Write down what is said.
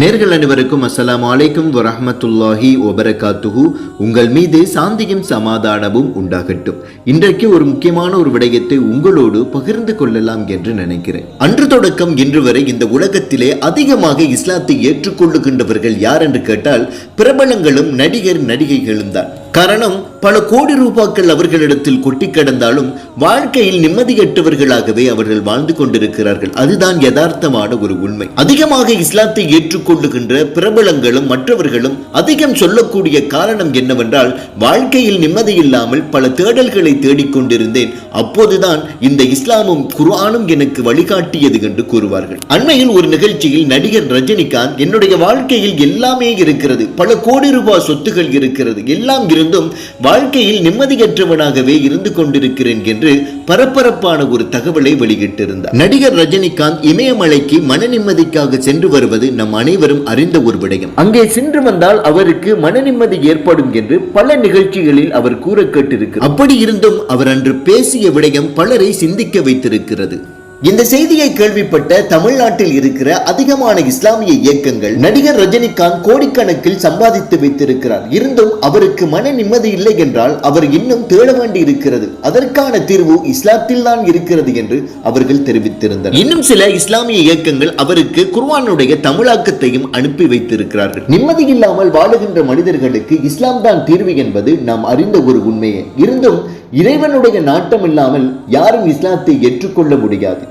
நேர்கள் அனைவருக்கும் அஸ்லாம் அலைக்கும் வரஹ்மத்துல்லாஹி ஒபரகாத்துஹு உங்கள் மீது சாந்தியும் சமாதானமும் உண்டாகட்டும். இன்றைக்கு ஒரு முக்கியமான ஒரு விடயத்தை உங்களோடு பகிர்ந்து கொள்ளலாம் என்று நினைக்கிறேன். அன்று தொடக்கம் இன்று வரை இந்த உலகத்திலே அதிகமாக இஸ்லாத்தை ஏற்றுக்கொள்ளுகின்றவர்கள் யார் என்று கேட்டால் பிரபலங்களும் நடிகர் நடிகைகளும் தான். காரணம் பல கோடி ரூபாக்கள் அவர்களிடத்தில் கொட்டி கிடந்தாலும் வாழ்க்கையில் நிம்மதியற்றவர்களாகவே அவர்கள் வாழ்ந்து கொண்டிருக்கிறார்கள். அதுதான் யதார்த்தமான ஒரு உண்மை. அதிகமாக இஸ்லாத்தை ஏற்றுக்கொள்ளுகின்ற பிரபலங்களும் மற்றவர்களும் அதிகம் சொல்லக்கூடிய காரணம் என்னவென்றால் வாழ்க்கையில் நிம்மதி இல்லாமல் பல தேடல்களை தேடிக்கொண்டிருந்தேன் அப்போதுதான் இந்த இஸ்லாமும் குர்ஆனும் எனக்கு வழிகாட்டியது என்று கூறுவார்கள். அண்மையில் ஒரு நிகழ்ச்சியில் நடிகர் ரஜினிகாந்த் என்னுடைய வாழ்க்கையில் எல்லாமே இருக்கிறது. பல கோடி ரூபாய் சொத்துகள் இருக்கிறது. எல்லாம் இருந்தும் வாழ்க்கையில் நிம்மதியற்றவனாகவே இருந்து கொண்டிருக்கிறேன் என்று பரபரப்பான ஒரு தகவலை வெளியிட்டிருந்தார். நடிகர் ரஜினிகாந்த் இமயமலைக்கு மன நிம்மதிக்காக சென்று வருவது நம் அனைவரும் அறிந்த ஒரு விடயம். அங்கே சென்று வந்தால் அவருக்கு மன நிம்மதி ஏற்படும் என்று பல நிகழ்ச்சிகளில் அவர் கூற கேட்டிருக்கிறார். அப்படி இருந்தும் அவர் அன்று பேசிய விடயம் பலரை சிந்திக்க வைத்திருக்கிறது. இந்த செய்தியை கேள்விப்பட்ட தமிழ்நாட்டில் இருக்கிற அதிகமான இஸ்லாமிய இயக்கங்கள் நடிகர் ரஜினிகாந்த் கோடிக்கணக்கில் சம்பாதித்து வைத்திருக்கிறார். இருந்தும் அவருக்கு மன நிம்மதி இல்லை என்றால் அவர் இன்னும் தேட வேண்டி இருக்கிறது. அதற்கான தீர்வு இஸ்லாத்தில் தான் இருக்கிறது என்று அவர்கள் தெரிவித்திருந்தனர். இன்னும் சில இஸ்லாமிய இயக்கங்கள் அவருக்கு குர்வானுடைய தமிழாக்கத்தையும் அனுப்பி வைத்திருக்கிறார்கள். நிம்மதி இல்லாமல் வாழுகின்ற மனிதர்களுக்கு இஸ்லாம் தான் தீர்வு என்பது நாம் அறிந்த ஒரு உண்மையே. இருந்தும் இறைவனுடைய நாட்டம் இல்லாமல் யாரும் இஸ்லாத்தை ஏற்றுக்கொள்ள முடியாது.